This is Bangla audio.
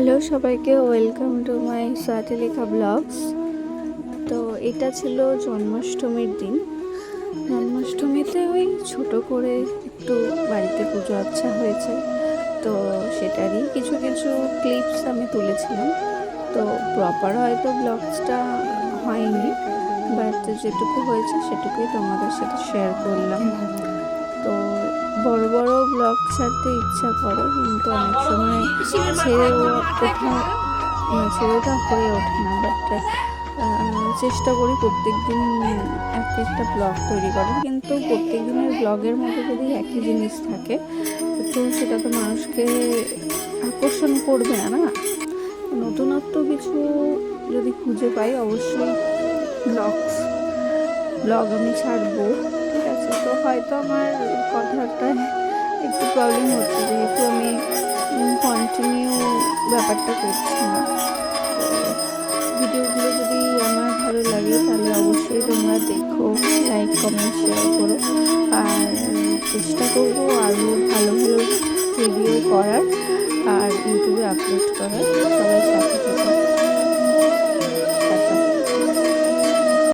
হ্যালো সবাইকে, ওয়েলকাম টু মাই সাথে ব্লগস। তো এটা ছিল জন্মাষ্টমীর দিন। জন্মাষ্টমীতে ওই ছোট করে একটু বাড়িতে পুজো আচ্ছা হয়েছে। তো সেটারই কিছু কিছু ক্লিপস আমি তুলেছিলাম। তো প্রপার হয়তো ব্লগসটা হয়নি বাট যেটুকু হয়েছে সেটুকুই তোমাদের সাথে শেয়ার করলাম। ব্লগ ছাড়তে ইচ্ছা করে, কিন্তু অনেক সময় ছেড়ে ওঠা মানে ছেড়ে ওঠা হয়ে ওঠে না বাট চেষ্টা করি প্রত্যেক দিন এক একটা ব্লগ তৈরি করার, কিন্তু প্রত্যেক দিনের ব্লগের মধ্যে যদি একই জিনিস থাকে, তো সেটা তো মানুষকে আকর্ষণ করবে না না? নতুনত্ব কিছু যদি খুঁজে পাই, অবশ্যই ব্লগস, ব্লগ আমি ছাড়বো, ঠিক আছে? তো হয়তো আমার কথাটা একটু প্রবলেম হচ্ছে, যেহেতু আমি কন্টিনিউ ব্যাপারটা করছি না। ভিডিওগুলো যদি আমার ভালো লাগে, তাহলে অবশ্যই তোমরা দেখো লাইক কমেন্ট শেয়ার করো। আর চেষ্টা করব আরও ভালো ভালো ভিডিও করার, আর ইউটিউবে আপলোড করার। সবাই